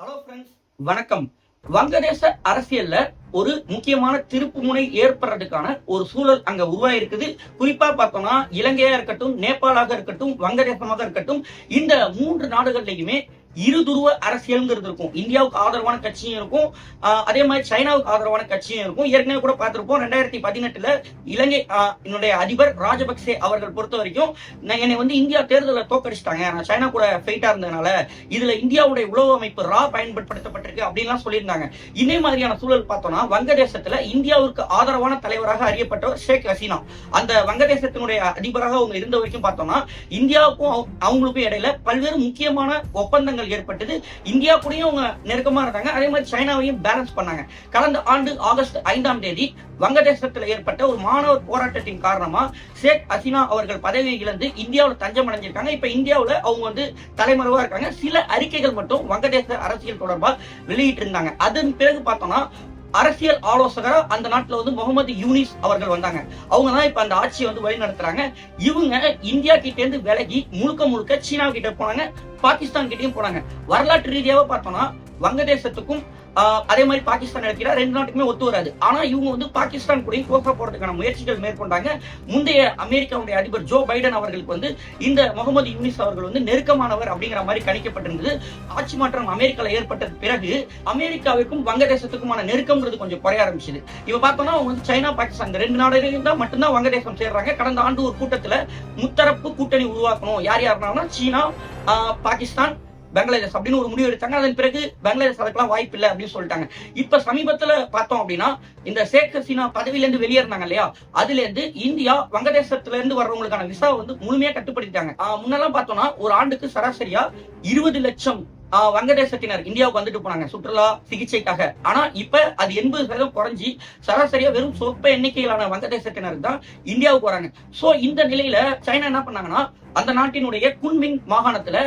Hello friends வணக்கம். வங்கதேச அரசியல்ல ஒரு முக்கியமான திருப்புமுனை ஏற்படுறதுக்கான ஒரு சூழல் அங்க உருவாயிருக்குது. குறிப்பா பார்த்தோம்னா இலங்கையா இருக்கட்டும் நேபாளாக இருக்கட்டும் வங்கதேசமாக இருக்கட்டும் இந்த மூன்று நாடுகள்லையுமே இருதுருவ அரசியல்ங்கிறது இருக்கும். இந்தியாவுக்கு ஆதரவான கட்சியும் இருக்கும். அதே மாதிரி சைனாவுக்கு ஆதரவான கட்சியும் இருக்கும். ஏற்கனவே கூட பார்த்திருப்போம். ரெண்டாயிரத்தி பதினெட்டுல இலங்கை என்னுடைய அதிபர் ராஜபக்சே அவர்கள் பொறுத்த வரைக்கும் என்னை வந்து இந்தியா தேர்தலில் தோக்கடிச்சிட்டாங்க நான் சைனா கூட ஃபைட்டா இருந்ததுனால இதுல இந்தியாவுடைய உளவு அமைப்பு ரா பயன்படுத்தப்பட்டிருக்கு அப்படின்லாம் சொல்லியிருந்தாங்க. இதே மாதிரியான சூழல் பார்த்தோம்னா வங்கதேசத்துல இந்தியாவுக்கு ஆதரவான தலைவராக அறியப்பட்டவர் ஷேக் ஹசீனா. அந்த வங்கதேசத்தினுடைய அதிபராக அவங்க இருந்த வரைக்கும் பார்த்தோம்னா இந்தியாவுக்கும் அவங்க- அவங்களுக்கும் இடையில பல்வேறு முக்கியமான ஒப்பந்தங்கள் ஏற்பட்டது. இந்தியா கூடயும் அவங்க நெருக்கமா இருந்தாங்க. அதே மாதிரி சைனாவையும் பேலன்ஸ் பண்ணாங்க. கடந்த ஆண்டு ஆகஸ்ட் ஐந்தாம் தேதி வங்கதேசத்தில் ஏற்பட்ட ஒரு மாணவர் போராட்டத்தின் காரணமா ஷேக் ஹசீனா அவர்கள் பதவியை இழந்து இந்தியாவில் தஞ்சம் அடைஞ்சிருக்காங்க. இப்ப இந்தியாவில் அவங்க வந்து தலைமறைவா இருக்காங்க. சில அறிக்கைகள் மட்டும் வங்கதேச அரசியல் தொடர்பாக வெளியிட்டு இருந்தாங்க அதன் பிறகு பார்த்தோம்னா அரசியல் ஆலோசகரா அந்த நாட்டுல வந்து முகமது யூனிஸ் அவர்கள் வந்தாங்க. அவங்க தான் இப்ப அந்த ஆட்சியை வந்து வழி நடத்துறாங்க இவங்க இந்தியா கிட்ட இருந்து விலகி முழுக்க முழுக்க சீனா கிட்ட போனாங்க பாகிஸ்தான் கிட்டயும் போனாங்க. வரலாற்று ரீதியாவே பார்த்தோம்னா வங்கதேசத்துக்கும் அதே மாதிரி பாகிஸ்தான் எடுக்கிறா ரெண்டு நாட்டுக்குமே ஒத்து வராது. ஆனா இவங்க வந்து பாகிஸ்தான் கூட க்ளோஸா போறதுக்கான முயற்சிகள் மேற்கொண்டாங்க. முந்தைய அமெரிக்காவுடைய அதிபர் ஜோ பைடன் அவர்களுக்கு வந்து இந்த முகமது யூனிஸ் அவர்கள் வந்து நெருக்கமானவர் அப்படிங்கிற மாதிரி கணிக்கப்பட்டிருந்தது. ஆட்சி மாற்றம் அமெரிக்கால ஏற்பட்ட பிறகு அமெரிக்காவிற்கும் வங்கதேசத்துக்குமான நெருக்கம்ங்கிறது கொஞ்சம் குறைய ஆரம்பிச்சது. இப்ப பார்த்தோம்னா அவங்க வந்து சைனா பாகிஸ்தான் ரெண்டு நாடுகளையும் தான் மட்டும்தான் வங்கதேசம் சேர்றாங்க. கடந்த ஆண்டு ஒரு கூட்டத்துல முத்தரப்பு கூட்டணி உருவாக்கணும். யார் யாருனா சீனா பாகிஸ்தான் பங்களாதேஷ் அப்படின்னு ஒரு முடிவு எடுத்தாங்க. அதன் பிறகு பங்களாதேஷ் அதுக்கெல்லாம் வாய்ப்பு இல்லை அப்படின்னு சொல்லிட்டாங்க. இப்ப சமீபத்துல பார்த்தோம் அப்படின்னா இந்த ஷேக் ஹசீனா பதவியிலேருந்து வெளியேறினாங்க இல்லையா? அதுல இருந்து இந்தியா வங்கதேசத்துல இருந்து வர்றவங்களுக்கான விசா வந்து முழுமையா கட்டுப்படுத்திட்டாங்க. ஆஹ் முன்னெல்லாம் பார்த்தோம்னா ஒரு ஆண்டுக்கு சராசரியா இருபது லட்சம் வங்கதேசத்தினர் இந்தியாவுக்கு வந்துட்டு போனாங்க சுற்றுலா சிகிச்சைக்காக. ஆனா இப்ப அது எண்பது சதவீதம் குறைஞ்சி சராசரியா வெறும் சொற்ப எண்ணிக்கையிலான வங்கதேசத்தினர் தான் இந்தியாவுக்கு வராங்க. சோ இந்த நிலையில சைனா என்ன பண்ணாங்கன்னா அந்த நாட்டினுடைய குன்மிங் மாகாணத்துல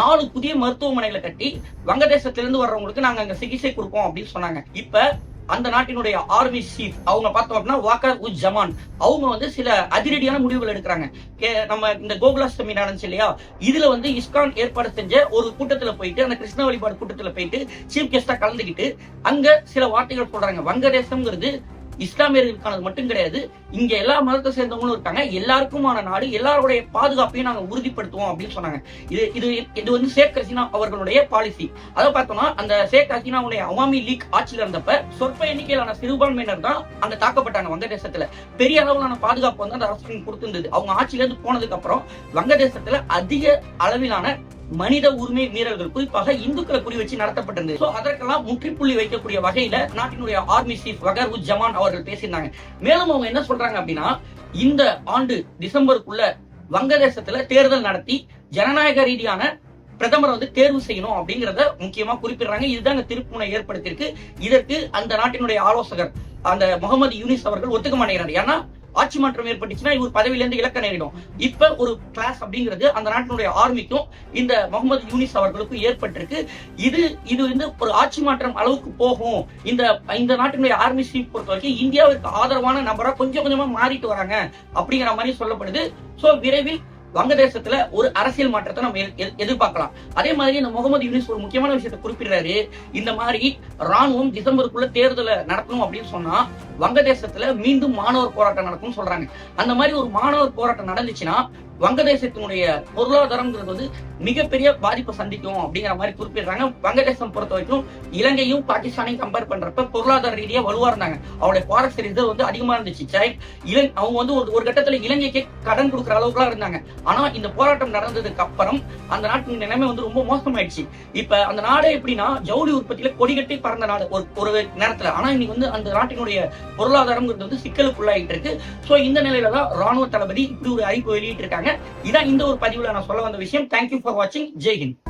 நாலு புதிய மருத்துவமனைகளை கட்டி வங்கதேசத்திலிருந்து வர்றவங்களுக்கு நாங்க அங்க சிகிச்சை கொடுப்போம் அப்படின்னு சொன்னாங்க. இப்ப அந்த நாட்டினுடைய ஆர்மி சீஃப் அவங்க பார்த்தோம் அப்படின்னா வாக்கர் உஸ் ஜமான். அவங்க வந்து சில அதிரடியான முடிவுகள் எடுக்கிறாங்க. கே- நம்ம இந்த கோகுலாஷ்டமி நடந்துச்சு இல்லையா? இதுல வந்து இஸ்கான் ஏற்பாடு செஞ்ச ஒரு கூட்டத்துல போயிட்டு அந்த கிருஷ்ண வழிபாடு கூட்டத்துல போயிட்டு சீஃப் கெஸ்டா கலந்துக்கிட்டு அங்க சில வார்த்தைகள் சொல்றாங்க. வங்கதேசம்ங்கிறது இஸ்லாமியர்களுக்கானது மட்டும் கிடையாது. இங்க எல்லா மதத்தை சேர்ந்தவங்களும் இருக்காங்க. எல்லாருக்குமான நாடு எல்லாருடைய பாதுகாப்பையும் நாங்க உறுதிப்படுத்துவோம் அப்படின்னு சொன்னாங்க. இது இது இது வந்து ஷேக் ஹசீனா அவர்களுடைய பாலிசி அதை பார்த்தோம்னா அந்த ஷேக் ஹசீனாவுடைய அவாமி லீக் ஆட்சியில் இருந்தப்ப சொற்ப எண்ணிக்கையிலான சிறுபான்மையினர் தான் அங்க தாக்கப்பட்டாங்க வங்கதேசத்துல பெரிய அளவிலான பாதுகாப்பு வந்து அந்த அரசு கொடுத்திருந்தது. அவங்க ஆட்சியில இருந்து போனதுக்கு அப்புறம் வங்கதேசத்துல அதிக அளவிலான மனித உரிமை மீறல்கள் குறிப்பாக இந்துக்களை குறி வச்சு நடத்தப்பட்டிருந்தது. சோ அதற்கெல்லாம் முற்றுப்புள்ளி வைக்கக்கூடிய வகையில நாட்டினுடைய ஆர்மி சீஃப் வகர் உத் ஜமான் அவர்கள் பேசியிருந்தாங்க. மேலும் அவங்க என்ன சொல்றாங்க அப்படின்னா இந்த ஆண்டு டிசம்பருக்குள்ள வங்கதேசத்துல தேர்தல் நடத்தி ஜனநாயக ரீதியான பிரதமர் வந்து தேர்வு செய்யணும் அப்படிங்கறத முக்கியமா குறிப்பிடுறாங்க. இதுதான் இந்த திருப்புனை ஏற்படுத்தியிருக்கு. இதற்கு அந்த நாட்டினுடைய ஆலோசகர் அந்த முகமது யூனிஸ் அவர்கள் ஒத்துக்க மாட்டேங்கிறார். ஏன்னா ஆட்சி மாற்றம் ஏற்பட்டுச்சுன்னா இவர் பதவியிலேருந்து இலக்க நேரிடும். இப்ப ஒரு கிளாஸ் அப்படிங்கிறது அந்த நாட்டினுடைய ஆர்மிக்கும் இந்த முகமது யூனிஸ் அவர்களுக்கும் ஏற்பட்டிருக்கு. இது இது வந்து ஒரு ஆட்சி மாற்றம் அளவுக்கு போகும். இந்த இந்த நாட்டினுடைய ஆர்மி சீஃப் பொறுத்த வரைக்கும் இந்தியாவிற்கு ஆதரவான நபரா கொஞ்சம் கொஞ்சமா மாறிட்டு வராங்க அப்படிங்கிற மாதிரி சொல்லப்படுது. சோ விரைவில் வங்கதேசத்துல ஒரு அரசியல் மாற்றத்தை நம்ம எ- எ- எதிர்பார்க்கலாம். அதே மாதிரி இந்த முகமது யூனிஸ் ஒரு முக்கியமான விஷயத்தை குறிப்பிடுறாரு. இந்த மாதிரி ராணுவம் டிசம்பருக்குள்ள தேர்தலை நடத்தணும் அப்படின்னு சொன்னா வங்கதேசத்துல மீண்டும் மாணவர் போராட்டம் நடக்கும்னு சொல்றாங்க. அந்த மாதிரி ஒரு மாணவர் போராட்டம் நடந்துச்சுன்னா வங்கதேசத்தினுடைய பொருளாதாரம்ங்கிறது வந்து மிகப்பெரிய பாதிப்பை சந்திக்கும் அப்படிங்கிற மாதிரி குறிப்பிடுறாங்க. வங்கதேசம் பொறுத்த வரைக்கும் இலங்கையும் பாகிஸ்தானையும் கம்பேர் பண்றப்ப பொருளாதார ரீதியா வலுவா இருந்தாங்க. அவருடைய ஃபாரஸ்ட் ரிசர்வ் வந்து அதிகமா இருந்துச்சு. சை- இலங் அவங்க வந்து ஒரு ஒரு கட்டத்துல இலங்கைக்கு கடன் கொடுக்குற அளவுக்குலாம் இருந்தாங்க. ஆனா இந்த போராட்டம் நடந்ததுக்கு அப்புறம் அந்த நாட்டின் நிலைமை வந்து ரொம்ப மோசமாயிடுச்சு. இப்ப அந்த நாடே எப்படின்னா ஜவுளி உற்பத்தியில கொடிகட்டி பறந்த நாடு ஒரு ஒரு நேரத்துல. ஆனா இன்னைக்கு வந்து அந்த நாட்டினுடைய பொருளாதாரம்ங்கிறது வந்து சிக்கலுக்குள்ளாயிட்டு இருக்கு. சோ இந்த நிலையில தான் ராணுவ தளபதி இப்படி ஒரு அறிவிப்பு வெளியிட்டு இருக்காங்க இதான் இந்த ஒரு பதிவுல நான் சொல்ல வந்த விஷயம். தேங்க்யூ ஃபார் வாட்சிங் ஜெய்ஹிந்த்